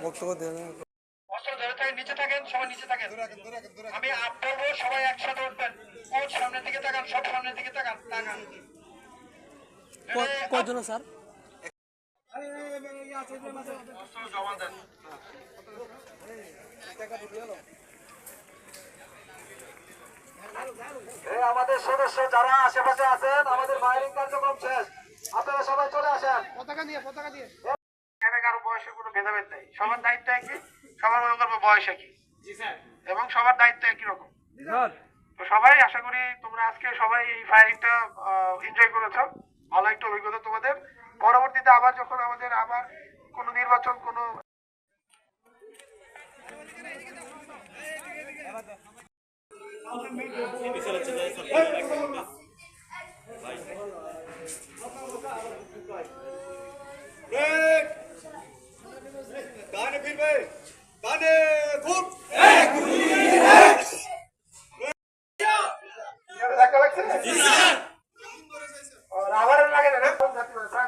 বক্তব্য অস্ত্র ধরে থাকেন নিচে থাকেন সবাই নিচে থাকেন। আমি আপ বলব সবাই একসাথে উঠবেন। কোচ সামনের দিকে তাকান সব সামনের দিকে তাকান তাকান। কজন স্যার? জমা দেন আমাদের সদস্য যারা আশেপাশে আছেন আমাদের ফায়ারিং কার্যক্রম শেষ। আপনারা সবাই চলে আসেন। পতাকা দিয়ে পতাকা দিয়ে। এখানে কারও বয়সের কোনো ভেদাভেদ নেই। সবার দায়িত্ব একই। সবার মনে করব বয়স একই। এবং সবার দায়িত্ব একই রকম। তো সবাই আশা করি তোমরা আজকে সবাই এই ফায়ারিংটা এনজয় করেছ। ভালো একটা অভিজ্ঞতা তোমাদের। পরবর্তীতে আবার যখন আমাদের আবার কোনো নির্বাচন কোনো কানে ফিরবে। মানে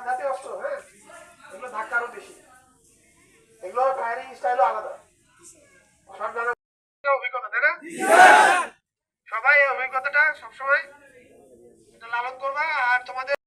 জাতি অস্ত্র হ্যাঁ এগুলো বেশি এগুলো স্টাইলও আলাদা সব অভিজ্ঞতা না সবাই অভিজ্ঞতাটা সবসময় এটা লালন করবা আর তোমাদের